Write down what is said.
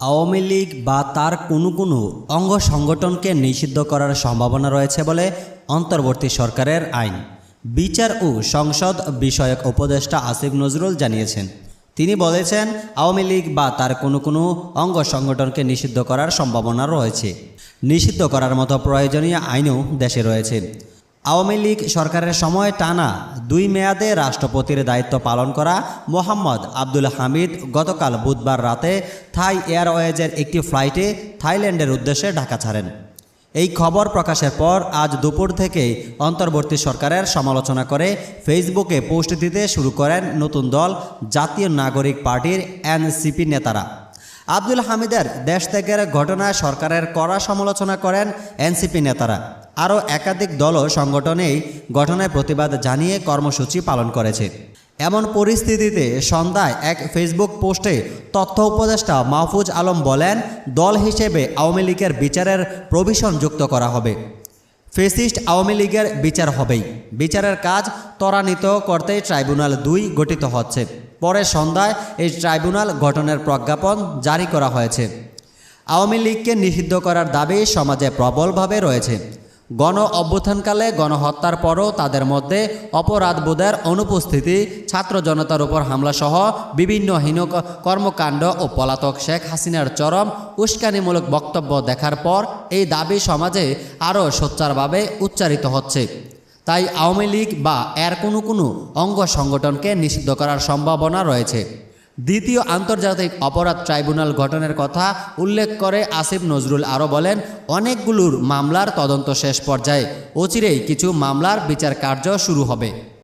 আওয়ামী লীগ বা তার কোনো কোনো অঙ্গ সংগঠনকে নিষিদ্ধ করার সম্ভাবনা রয়েছে বলে অন্তর্বর্তী সরকারের আইন। বিচার ও সংসদ বিষয়ক উপদেষ্টা আসিফ নজরুল জানিয়েছেন। তিনি বলেছেন, আওয়ামী লীগ বা তার কোনো কোনো অঙ্গ সংগঠনকে নিষিদ্ধ করার সম্ভাবনা রয়েছে। নিষিদ্ধ করার মতো প্রয়োজনীয় আইনও দেশে রয়েছে। আওয়ামী লীগ সরকারের সময় টানা দুই মেয়াদে রাষ্ট্রপতির দায়িত্ব পালন করা মোহাম্মদ আব্দুল হামিদ গতকাল বুধবার রাতে থাই এয়ারওয়েজের একটি ফ্লাইটে থাইল্যান্ডের উদ্দেশ্যে ঢাকা ছাড়েন। এই খবর প্রকাশের পর আজ দুপুর থেকে অন্তর্বর্তী সরকারের সমালোচনা করে ফেসবুকে পোস্ট দিতে শুরু করেন নতুন দল, জাতীয় নাগরিক পার্টির এনসিপি নেতারা। আব্দুল হামিদের দেশ ত্যাগের ঘটনায় সরকারের কড়া সমালোচনা করেন এনসিপি নেতারা। আরও একাধিক দলও সংগঠনেই ঘটনায় প্রতিবাদ জানিয়ে কর্মসূচি পালন করেছে। এমন পরিস্থিতিতে সন্ধ্যায় এক ফেসবুক পোস্টে তথ্য উপদেষ্টা মাহফুজ আলম বলেন, দল হিসেবে আওয়ামী লীগের বিচারের প্রভিশন যুক্ত করা হবে। ফেসিস্ট আওয়ামী লীগের বিচার হবেই। বিচারের কাজ ত্বরান্বিত করতে ট্রাইব্যুনাল দুই গঠিত হচ্ছে। পরে সন্ধ্যায় এই ট্রাইব্যুনাল গঠনের প্রজ্ঞাপন জারি করা হয়েছে। আওয়ামী লীগকে নিষিদ্ধ করার দাবি সমাজে প্রবলভাবে রয়েছে। গণ অভ্যুত্থানকালে গণহত্যার পরও তাদের মধ্যে অপরাধবোধের অনুপস্থিতি, ছাত্র জনতার উপর হামলাসহ বিভিন্ন হীন কর্মকাণ্ড ও পলাতক শেখ হাসিনার চরম উস্কানিমূলক বক্তব্য দেখার পর এই দাবি সমাজে আরও সোচ্চারভাবে উচ্চারিত হচ্ছে। তাই আওয়ামী লীগ বা এর কোনো কোনো অঙ্গ সংগঠনকে নিষিদ্ধ করার সম্ভাবনা রয়েছে। দ্বিতীয় আন্তর্জাতিক অপরাধ ট্রাইব্যুনাল গঠনের কথা উল্লেখ করে আসিফ নজরুল আরও বলেন, অনেকগুলোর মামলার তদন্ত শেষ পর্যায়ে অচিরেই কিছু মামলার বিচার কার্য শুরু হবে।